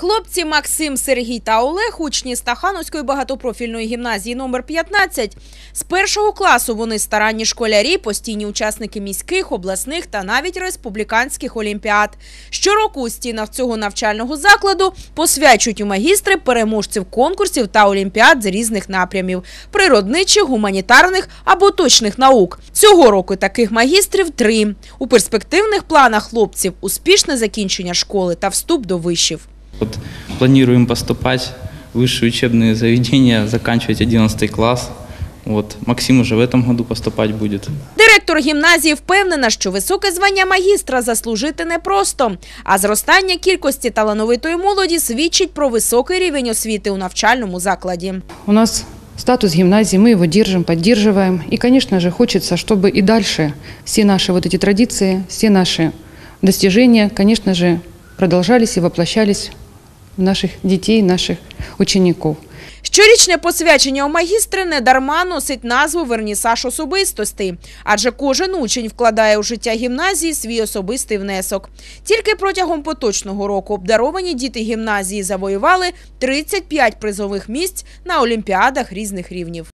Хлопці Максим, Сергій та Олег, учні Стахановської багатопрофільної гімназії номер 15. З першого класу вони старанні школярі, постійні учасники міських, обласних та навіть республіканських олімпіад. Щороку у стінах цього навчального закладу посвячують у магістри переможців конкурсів та олімпіад з різних напрямів – природничих, гуманітарних або точних наук. Цього року таких магістрів три. У перспективних планах хлопців – успішне закінчення школи та вступ до вишів. Вот планируем поступать в высшие учебные заведения, заканчивать 11 класс. Вот. Максим уже в этом году поступать будет. Директор гімназії впевнена, що високе звання магістра заслужити непросто, а зростання кількості талановитої молоді свідчить про високий рівень освіти у навчальному закладі. У нас статус гимназии, мы его держим, поддерживаем. И, конечно же, хочется, чтобы и дальше все наши вот эти традиции, все наши достижения, конечно же, продолжались и воплощались в наших дітей, наших учеников. Щорічне посвячення у магістри недарма носить назву «Вернісаж особистості, адже кожен учень вкладає у життя гімназії свій особистий внесок. Тільки протягом поточного року обдаровані діти гімназії завоювали 35 призових місць на олімпіадах різних рівнів.